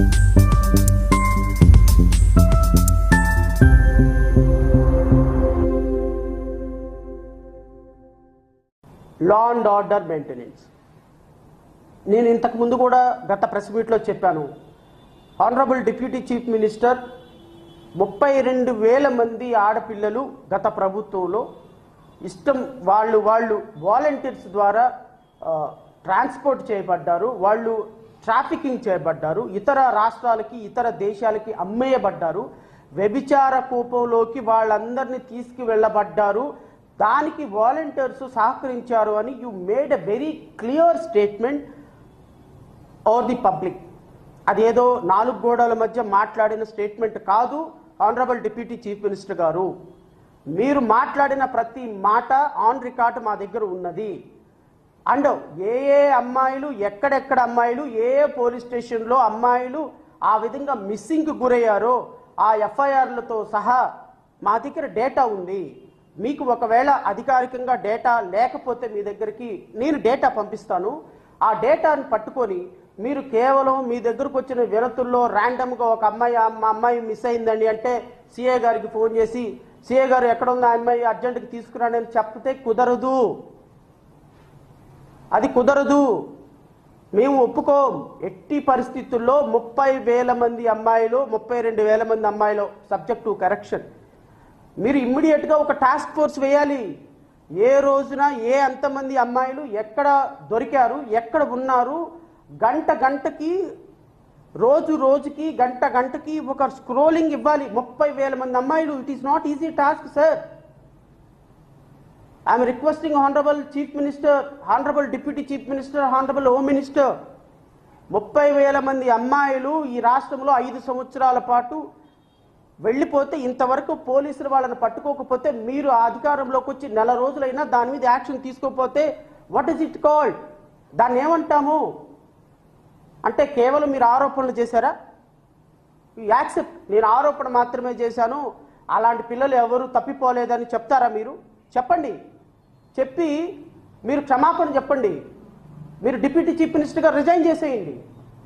Law and order maintenance నేను ఇంతకు ముందు కూడా గత ప్రెస్ మీట్లో చెప్పాను. ఆనరబుల్ డిప్యూటీ చీఫ్ మినిస్టర్ ముప్పై రెండు వేల మంది ఆడపిల్లలు గత ప్రభుత్వంలో ఇష్టం వాళ్ళు వాళ్ళు వాలంటీర్స్ ద్వారా ట్రాన్స్పోర్ట్ చేయబడ్డారు. వాళ్ళు ట్రాఫికింగ్ చేయబడ్డారు. ఇతర రాష్ట్రాలకి ఇతర దేశాలకి అమ్మేయబడ్డారు. వ్యభిచార కూపంలోకి వాళ్ళందరినీ తీసుకువెళ్ళబడ్డారు. దానికి వాలంటీర్స్ సహకరించారు అని you made a very clear statement are the public. అదేదో నాలుగు గోడల మధ్య మాట్లాడిన స్టేట్మెంట్ కాదు ఆనరబుల్ డిప్యూటీ చీఫ్ మినిస్టర్ గారు. మీరు మాట్లాడిన ప్రతి మాట ఆన్ రికార్డ్ మా దగ్గర ఉన్నది. అండ్ ఏ ఏ అమ్మాయిలు ఎక్కడెక్కడ అమ్మాయిలు ఏ ఏ పోలీస్ స్టేషన్లో అమ్మాయిలు ఆ విధంగా మిస్సింగ్కి గురయ్యారో ఆ ఎఫ్ఐఆర్లతో సహా మా దగ్గర డేటా ఉంది. మీకు ఒకవేళ అధికారికంగా డేటా లేకపోతే మీ దగ్గరికి నేను డేటా పంపిస్తాను. ఆ డేటాను పట్టుకొని మీరు కేవలం మీ దగ్గరకు వచ్చిన వినతుల్లో ర్యాండమ్గా ఒక అమ్మాయి మా అమ్మాయి మిస్ అయిందండి అంటే సిఏ గారికి ఫోన్ చేసి సిఏ గారు ఎక్కడ ఆ అమ్మాయి అర్జెంటుకి తీసుకురానని చెప్తే కుదరదు. అది కుదరదు. మేము ఒప్పుకోం. ఎట్టి పరిస్థితుల్లో ముప్పై వేల మంది అమ్మాయిలు ముప్పై రెండు వేల మంది అమ్మాయిలు సబ్జెక్ట్ టు కరెక్షన్ మీరు ఇమ్మీడియట్గా ఒక టాస్క్ ఫోర్స్ వేయాలి. ఏ రోజున ఏ అంతమంది అమ్మాయిలు ఎక్కడ దొరికారు ఎక్కడ ఉన్నారు గంట గంటకి రోజు రోజుకి గంట గంటకి ఒక స్క్రోలింగ్ ఇవ్వాలి. ముప్పై వేల మంది అమ్మాయిలు it is not easy task sir I'm requesting honourable chief minister honourable deputy chief minister honourable home minister ముప్పై వేల మంది అమ్మాయిలు ఈ రాష్ట్రంలో ఐదు సంవత్సరాల పాటు వెళ్ళిపోతే ఇంతవరకు పోలీసులు వాళ్ళని పట్టుకోకపోతే మీరు ఆ అధికారంలోకి వచ్చి నెల రోజులైనా దాని మీద యాక్షన్ తీసుకోకపోతే వాట్ ఇస్ ఇట్ కాల్డ్ దాన్ని ఏమంటాము? అంటే కేవలం మీరు ఆరోపణలు చేశారా? యాక్సెప్ట్ నేను ఆరోపణ మాత్రమే చేశాను. అలాంటి పిల్లలు ఎవరు తప్పిపోలేదని చెప్తారా మీరు? చెప్పండి. చెప్పి మీరు క్షమాపణ చెప్పండి. మీరు డిప్యూటీ చీఫ్ మినిస్టర్గా రిజైన్ చేసేయండి.